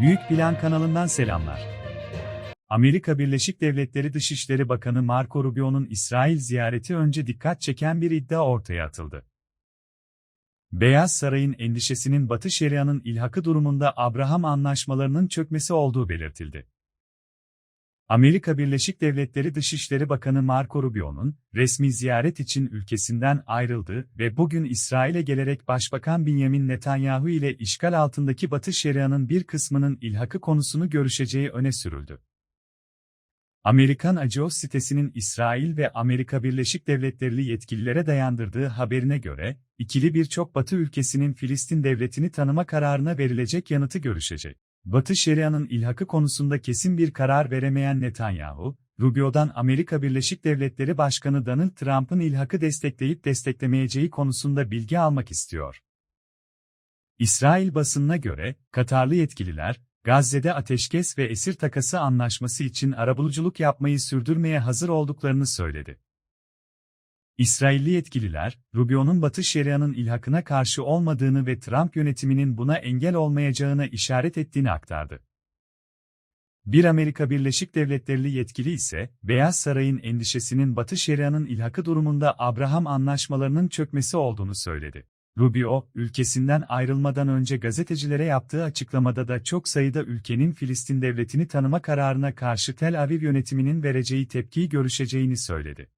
Büyük Plan kanalından selamlar. Amerika Birleşik Devletleri Dışişleri Bakanı Marco Rubio'nun İsrail ziyareti önce dikkat çeken bir iddia ortaya atıldı. Beyaz Saray'ın endişesinin Batı Şeria'nın ilhakı durumunda Abraham anlaşmalarının çökmesi olduğu belirtildi. Amerika Birleşik Devletleri Dışişleri Bakanı Marco Rubio'nun resmi ziyaret için ülkesinden ayrıldı ve bugün İsrail'e gelerek Başbakan Benjamin Netanyahu ile işgal altındaki Batı Şeria'nın bir kısmının ilhakı konusunu görüşeceği öne sürüldü. Amerikan Axios sitesinin İsrail ve Amerika Birleşik Devletleri yetkililere dayandırdığı haberine göre, ikili birçok Batı ülkesinin Filistin devletini tanıma kararına verilecek yanıtı görüşecek. Batı Şeria'nın ilhakı konusunda kesin bir karar veremeyen Netanyahu, Rubio'dan Amerika Birleşik Devletleri Başkanı Donald Trump'ın ilhakı destekleyip desteklemeyeceği konusunda bilgi almak istiyor. İsrail basınına göre, Katarlı yetkililer, Gazze'de ateşkes ve esir takası anlaşması için arabuluculuk yapmayı sürdürmeye hazır olduklarını söyledi. İsrailli yetkililer, Rubio'nun Batı Şeria'nın ilhakına karşı olmadığını ve Trump yönetiminin buna engel olmayacağına işaret ettiğini aktardı. Bir Amerika Birleşik Devletleri yetkili ise, Beyaz Saray'ın endişesinin Batı Şeria'nın ilhakı durumunda Abraham anlaşmalarının çökmesi olduğunu söyledi. Rubio, ülkesinden ayrılmadan önce gazetecilere yaptığı açıklamada da çok sayıda ülkenin Filistin devletini tanıma kararına karşı Tel Aviv yönetiminin vereceği tepkiyi görüşeceğini söyledi.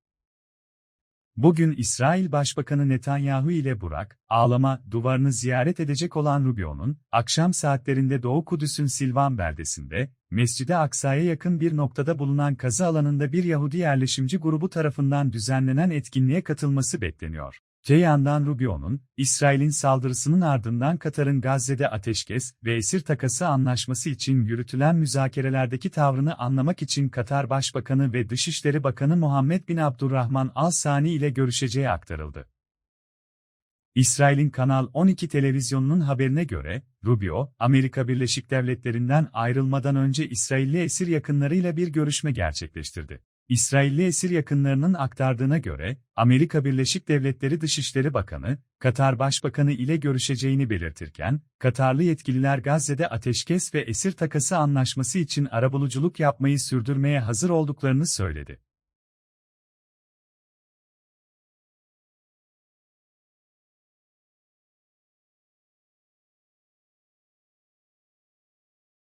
Bugün İsrail Başbakanı Netanyahu ile Burak, ağlama duvarını ziyaret edecek olan Rubio'nun, akşam saatlerinde Doğu Kudüs'ün Silvan beldesinde, Mescid-i Aksa'ya yakın bir noktada bulunan kazı alanında bir Yahudi yerleşimci grubu tarafından düzenlenen etkinliğe katılması bekleniyor. Öte yandan Rubio'nun, İsrail'in saldırısının ardından Katar'ın Gazze'de ateşkes ve esir takası anlaşması için yürütülen müzakerelerdeki tavrını anlamak için Katar Başbakanı ve Dışişleri Bakanı Muhammed bin Abdurrahman Al-Sani ile görüşeceği aktarıldı. İsrail'in Kanal 12 televizyonunun haberine göre, Rubio, Amerika Birleşik Devletleri'nden ayrılmadan önce İsrailli esir yakınlarıyla bir görüşme gerçekleştirdi. İsrailli esir yakınlarının aktardığına göre, Amerika Birleşik Devletleri Dışişleri Bakanı, Katar Başbakanı ile görüşeceğini belirtirken, Katarlı yetkililer Gazze'de ateşkes ve esir takası anlaşması için arabuluculuk yapmayı sürdürmeye hazır olduklarını söyledi.